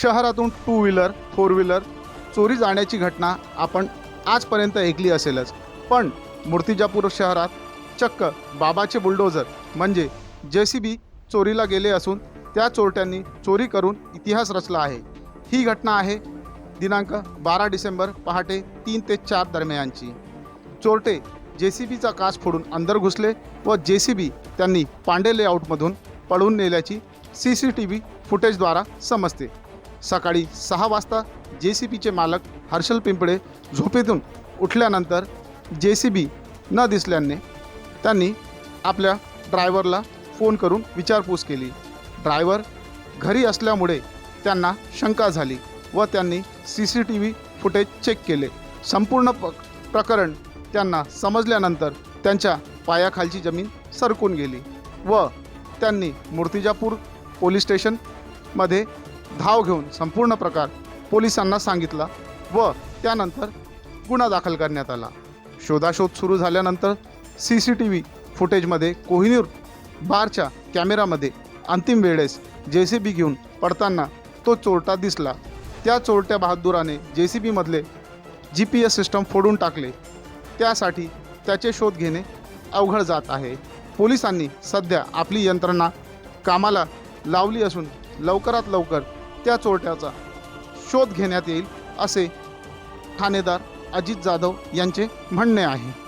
शहरातून two wheeler four wheeler चोरी जाण्याची घटना आपण आजपर्यंत ऐकली असेलच. पण मूर्तिजापूर शहरात चक्क बाबाचे बुलडोझर म्हणजे जे सी बी चोरीला गेले असून त्या चोरट्यांनी चोरी करून इतिहास रचला आहे. ही घटना आहे दिनांक बारा डिसेंबर पहाटे तीन ते चार दरम्यानची. चोरटे जे सी बीचा काच फोडून अंदर घुसले व जे सी बी त्यांनी पांडे लेआउटमधून पळून नेल्याची सी सी टी व्ही फुटेजद्वारा समजते. सकाळी सहा वाजता जे सी बीचे मालक हर्षल पिंपळे झोपेतून उठल्यानंतर जे सी बी न दिसल्याने त्यांनी आपल्या ड्रायव्हरला फोन करून विचारपूस केली. ड्रायव्हर घरी असल्यामुळे त्यांना शंका झाली व त्यांनी C C T V footage check केले. संपूर्ण प प्रकरण त्यांना समजल्यानंतर त्यांच्या पायाखालची जमीन सरकून गेली व त्यांनी मूर्तिजापूर पोलीस स्टेशनमध्ये धाव घेऊन संपूर्ण प्रकार पोलिसांना सांगितला व त्यानंतर गुन्हा दाखल करण्यात आला. शोधाशोध सुरू झाल्यानंतर सी सी टी व्ही फुटेजमध्ये कोहिनूर बारच्या कॅमेरामध्ये अंतिम वेळेस जे सी बी घेऊन पडताना तो चोरटा दिसला. त्या चोरट्या बहादुराने जे सी बीमधले जी पी एस सिस्टम फोडून टाकले. त्यासाठी त्याचे शोध घेणे अवघड जात आहे. पोलिसांनी सध्या आपली यंत्रणा कामाला लावली असून लवकरात लवकर त्या चोरट्याचा शोध घेण्यात येईल असे ठाणेदार अजित जाधव यांचे म्हणणे आहे.